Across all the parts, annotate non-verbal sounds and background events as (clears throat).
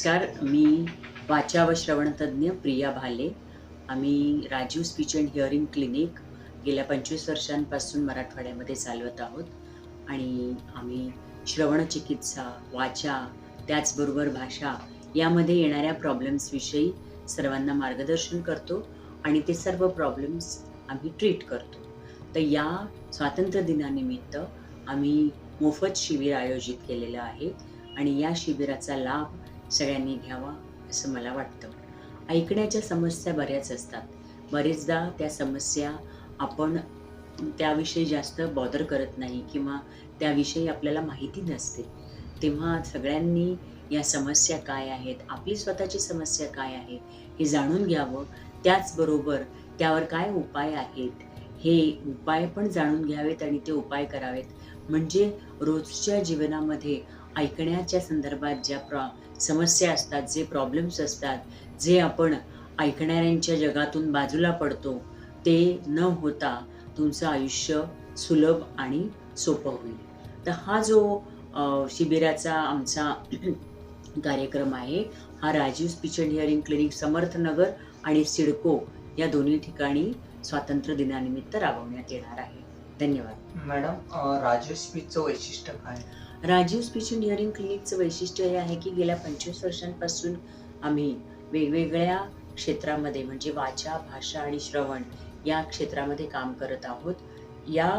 नमस्कार मी वाचा व श्रवणतज्ञ प्रिया भाले. आम्ही Rajiv speech and hearing clinic गेल्या पंचवीस वर्षांपासून मराठवाड्यामध्ये चालवत आहोत आणि आम्ही श्रवणचिकित्सा वाचा त्याचबरोबर भाषा यामध्ये येणाऱ्या प्रॉब्लेम्सविषयी सर्वांना मार्गदर्शन करतो आणि ते सर्व प्रॉब्लेम्स आम्ही ट्रीट करतो. तर या स्वातंत्र्य दिनानिमित्त आम्ही मोफत शिबिर आयोजित केलेलं आहे आणि या शिबिराचा लाभ सगळ्यांनी घ्यावा असं मला वाटतं. ऐकण्याच्या समस्या बऱ्याच असतात. बरेचदा त्या समस्या आपण त्याविषयी जास्त बॉदर करत नाही किंवा त्याविषयी आपल्याला माहिती नसते. तेव्हा सगळ्यांनी या समस्या काय आहेत आपली स्वतःची समस्या काय आहे हे जाणून घ्यावं. त्याचबरोबर त्यावर काय उपाय आहेत हे उपाय पण जाणून घ्यावेत आणि ते उपाय करावेत. म्हणजे रोजच्या जीवनामध्ये ऐकण्याच्या संदर्भात ज्या प्रॉ समस्या असतात जे प्रॉब्लेम्स असतात जे आपण ऐकणाऱ्यांच्या जगातून बाजूला पडतो ते न होता तुमचं आयुष्य सुलभ आणि सोपं होईल. तर हा जो शिबिराचा आमचा (clears throat) कार्यक्रम आहे हा Rajiv speech and hearing clinic Samarthnagar आणि सिडको या दोन्ही ठिकाणी स्वातंत्र्य दिनानिमित्त राबवण्यात येणार आहे. धन्यवाद. मॅडम अं, राजीव स्पीचचं वैशिष्ट्य काय? राजीव स्पीच अँड हिअरिंग क्लिनिकचं वैशिष्ट्य हे आहे की गेल्या पंचवीस वर्षांपासून आम्ही वेगवेगळ्या क्षेत्रामध्ये म्हणजे वाचा भाषा आणि श्रवण या क्षेत्रामध्ये काम करत आहोत. या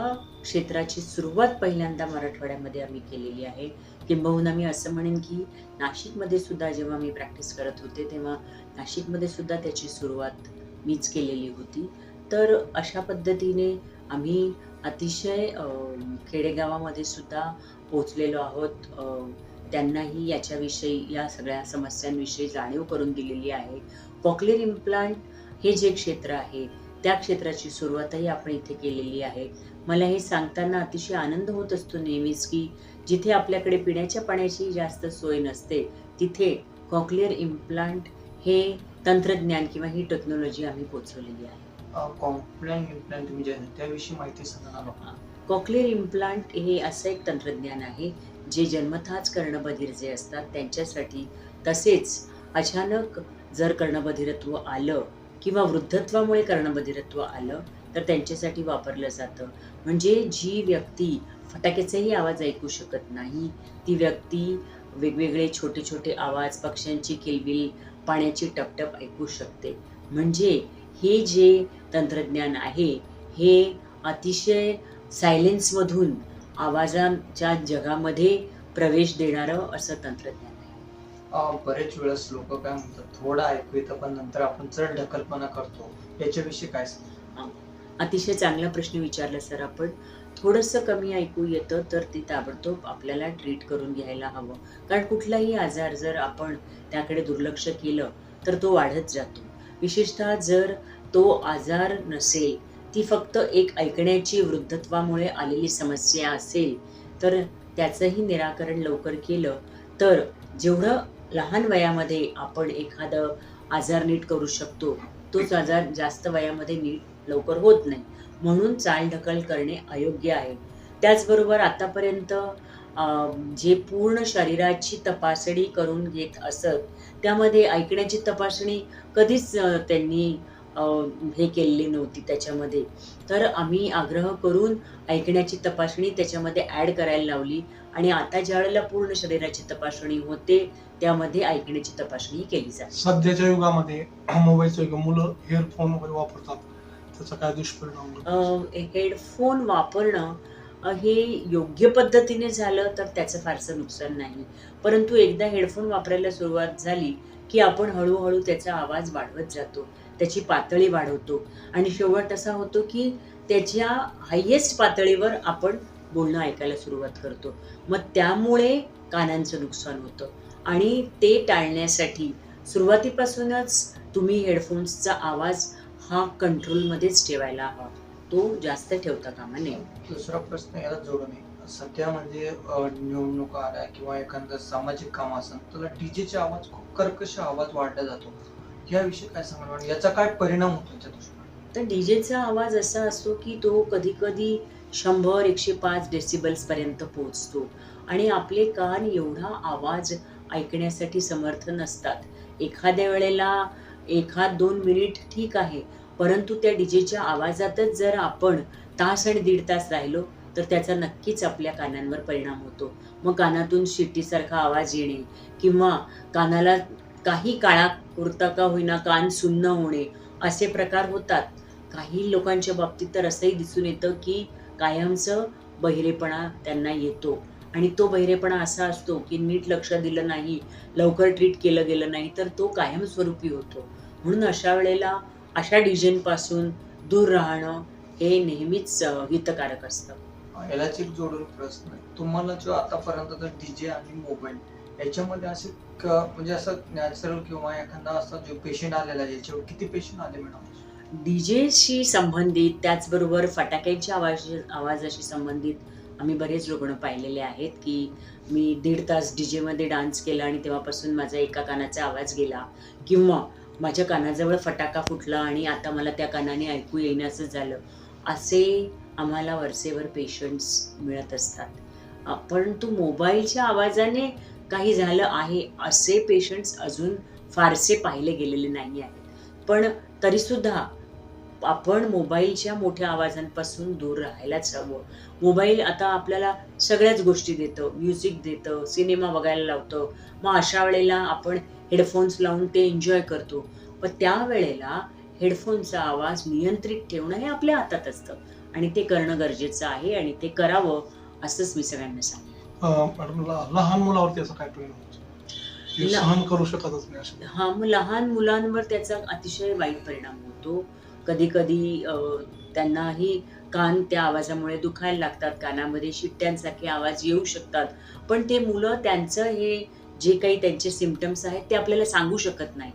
क्षेत्राची सुरुवात पहिल्यांदा मराठवाड्यामध्ये आम्ही केलेली आहे. किंबहुना मी असं म्हणेन की नाशिकमध्ये सुद्धा जेव्हा मी प्रॅक्टिस करत होते तेव्हा नाशिकमध्ये सुद्धा त्याची सुरुवात मीच केलेली होती. तर अशा पद्धतीने आम्ही अतिशय खेडेगावामध्ये सुद्धा पोचलेलो आहोत. त्यांनाही याच्याविषयी या सगळ्या समस्यांविषयी जाणीव करून दिलेली आहे. कॉकलेर इम्प्लांट हे जे क्षेत्र आहे त्या क्षेत्राची सुरुवातही आपण इथे केलेली आहे. मला हे सांगताना अतिशय आनंद होत असतो नेहमीच की जिथे आपल्याकडे पिण्याच्या पाण्याची जास्त सोय नसते तिथे कॉक्लिअर इम्प्लांट हे तंत्रज्ञान किंवा ही टेक्नॉलॉजी आम्ही पोचवलेली आहे. कॉम्प्लेन इम्प्लांट तुम्ही जे त्याविषयी माहिती सांगणार ना लोकांना. इम्प्लांट हे असं एक तंत्रज्ञान आहे जे जन्मतःच कर्णबधीर जे असतात त्यांच्यासाठी तसेच अचानक जर कर्णबधिरत्व आलं किंवा वृद्धत्वामुळे कर्णबधिरत्व आलं तर त्यांच्यासाठी वापरलं जातं. म्हणजे जी व्यक्ती फटाक्याचाही आवाज ऐकू शकत नाही ती व्यक्ती वेगवेगळे छोटे छोटे आवाज पक्ष्यांची किलबिल पाण्याची टपटप ऐकू शकते. म्हणजे हे जे तंत्रज्ञान आहे. हे अतिशय सायलेन्समधून आवाजाच्या जगामध्ये प्रवेश देणारं असं तंत्रज्ञान आहे. बरेच वेळेस लोक काय म्हणतात थोडं ऐकू येतं पण नंतर आपण चढ ढकलपणा करतो. याच्याविषयी काय अतिशय चांगला प्रश्न विचारला सर आपण. थोडंसं कमी ऐकू येतं तर ते ताबडतोब आपल्याला ट्रीट करून घ्यायला हवं. कारण कुठलाही आजार जर आपण त्याकडे दुर्लक्ष केलं तर तो वाढत जातो. विशेषतः जर तो आजार नसेल. ती फक्त एक ऐकण्याची वृद्धत्वामुळे आलेली समस्या असेल. तर त्याचंही निराकरण लवकर केलं तर जेवढं लहान वयामध्ये आपण एखादं आजार नीट करू शकतो तोच आजार जास्त वयामध्ये नीट लवकर होत नाही. म्हणून चालढकल करणे अयोग्य आहे. त्याचबरोबर आतापर्यंत जे पूर्ण शरीराची तपासणी करून घेत असत त्यामध्ये ऐकण्याची तपासणी कधीच त्यांनी हे केलेली नव्हती त्याच्यामध्ये. तर आम्ही आग्रह करून ऐकण्याची तपासणी त्याच्यामध्ये ॲड करायला लावली आणि आता ज्या वेळेला पूर्ण शरीराची तपासणी होते त्यामध्ये ऐकण्याची तपासणी केली जाते. सध्याच्या युगामध्ये (clears throat) मोबाईलचं युग मुलं हेडफोन वगैरे वापरतात. त्याचा काय दुष्परिणाम हेडफोन वापरणं हे योग्य पद्धतीने झालं तर त्याचं फारसं नुकसान नाही. परंतु एकदा हेडफोन वापरायला सुरुवात झाली की आपण हळूहळू त्याचा आवाज वाढवत जातो त्याची पातळी वाढवतो. आणि शेवट असा होतो की त्याच्या हायेस्ट पातळीवर आपण बोलणं ऐकायला सुरुवात करतो. मग त्यामुळे कानांचं नुकसान होतं. आणि ते टाळण्यासाठी सुरुवातीपासूनच तुम्ही हेडफोन्सचा आवाज हा कंट्रोलमध्येच ठेवायला हवा. तो जास्त ठेवता कामा नये. दुसरा प्रश्न याला जोडून आहे सध्या म्हणजे निवडणूक निवडणुका आल्या किंवा एखादं सामाजिक काम असेल तर डीजेचे आवाज खूप कर्कश आवाज वाढला जातो. याविषयी काय सांगणार याचा काय परिणाम होतो याच्या दृष्टीने? तर डीजेचा आवाज असा असतो की तो कधी कधी शंभर एकशे पाच डेसिबल्स पर्यंत पोहोचतो. आणि आपले कान एवढा आवाज ऐकण्यासाठी समर्थ नसतात. एखाद्या वेळेला एखाद दोन मिनिट ठीक आहे परंतु त्या डीजेच्या आवाजातच जर आपण तास आणि दीड तास राहिलो तर त्याचा नक्कीच आपल्या कानांवर परिणाम होतो. मग कानातून शिट्टीसारखा आवाज येणे किंवा कानाला काही काळापुरता का होईना कान सुन्न होणे असे प्रकार होतात. काही लोकांच्या बाबतीत तर असंही दिसून येतं की कायमचं बहिरेपणा त्यांना येतो. आणि तो बहिरेपणा असा असतो की नीट लक्ष दिलं नाही लवकर ट्रीट केलं गेलं नाही तर तो कायमस्वरूपी होतो. म्हणून अशा वेळेला अशा डिझाईनपासून दूर राहणं हे नेहमीच हितकारक असतं. यालाच एक जोडून प्रश्न तुम्हाला जो आतापर्यंत डीजे आणि मोबाईल याच्यामध्ये असे म्हणजे असं नॅचरल किंवा एखादा असा जो पेशंट आलेला आहे याच्यावर किती पेशंट आले मॅडम डीजेशी संबंधित त्याचबरोबर फटाक्यांच्या आवाज आवाजाशी संबंधित आम्ही बरेच रुग्ण पाहिलेले आहेत की मी दीड तास डी जेमध्ये डान्स केला आणि तेव्हापासून माझा एका कानाचा आवाज गेला. किंवा माझ्या कानाजवळ फटाका फुटला आणि आता मला त्या कानाने ऐकू येण्याचं झालं. असे आम्हाला वरसेवर पेशंट्स मिळत असतात. परंतु मोबाईलच्या आवाजाने काही झालं आहे असे पेशंट्स अजून फारसे पाहिले गेलेले नाही आहेत. पण तरीसुद्धा आपण मोबाईलच्या मोठ्या आवाजांपासून दूर राहायलाच हवं. मोबाईल आता आपल्याला सगळ्याच गोष्टी देतं. म्युझिक देतं सिनेमा बघायला लावतं. मग अशा वेळेला आपण हेडफोन्स लावून ते एन्जॉय करतो. पण त्यावेळेला हेडफोनचा आवाज नियंत्रित ठेवणं हे आपल्या हातात असतं. आणि ते करणं गरजेचं आहे आणि ते करावं असंच मी सगळ्यांना सांगेन. लहान मुलावरती असं काय सहन करू शकतच नाही हा मग लहान मुलांवर त्याचा अतिशय वाईट परिणाम होतो. कधी कधी त्यांनाही कान त्या आवाजामुळे दुखायला लागतात कानामध्ये शिट्ट्यांसारखे आवाज येऊ शकतात. पण ते मुलं त्यांचं हे जे काही त्यांचे सिमटम्स आहेत ते आपल्याला सांगू शकत नाही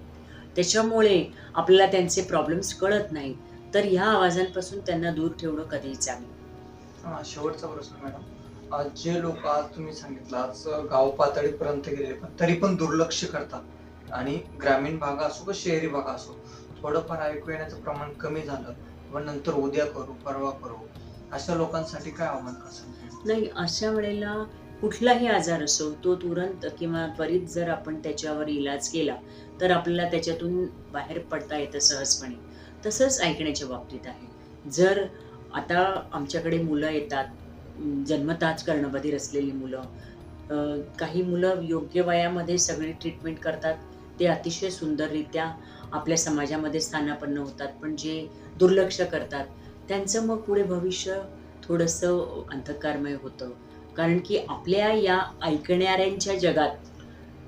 त्याच्यामुळे आपल्याला त्यांचे प्रॉब्लेम्स कळत नाही तर ह्या आवाजांपासून त्यांना दूर ठेवणं कधीही चांगलं हा, शेवटचा प्रश्न मॅडम. जे लोक आज तुम्ही सांगितलं आज गाव पातळीपर्यंत गेले पण तरी पण दुर्लक्ष करतात. आणि ग्रामीण भाग असो का शहरी भाग असो थोडंफार ऐकू येण्याचं प्रमाण कमी झालं पण नंतर उद्या करू परवा करू अशा लोकांसाठी काय आव्हान कसं नाही अशा वेळेला कुठलाही आजार असो तो तुरंत किंवा त्वरित जर आपण त्याच्यावर इलाज केला तर आपल्याला त्याच्यातून बाहेर पडता येतं सहजपणे. तसंच ऐकण्याच्या बाबतीत आहे. जर आता आमच्याकडे मुलं येतात जन्मताच कर्णबधीर असलेली मुलं काही मुलं योग्य वयामध्ये सगळी ट्रीटमेंट करतात ते अतिशय सुंदररित्या आपल्या समाजामध्ये स्थानापन्न होतात पण जे दुर्लक्ष करतात त्यांचं मग पुढे भविष्य थोडंसं अंधकारमय होतं. कारण की आपल्या या ऐकणाऱ्यांच्या जगात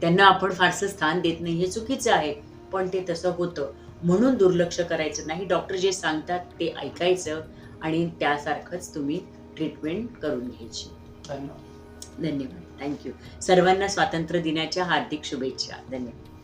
त्यांना आपण फारसं स्थान देत नाही हे चुकीचं आहे. पण ते तसं होतं. म्हणून दुर्लक्ष करायचं नाही. डॉक्टर जे सांगतात ते ऐकायचं आणि त्यासारखंच तुम्ही ट्रीटमेंट करून घ्यायची. धन्यवाद. धन्यवाद. थँक्यू सर्वांना स्वातंत्र्य दिनाच्या हार्दिक शुभेच्छा. धन्यवाद.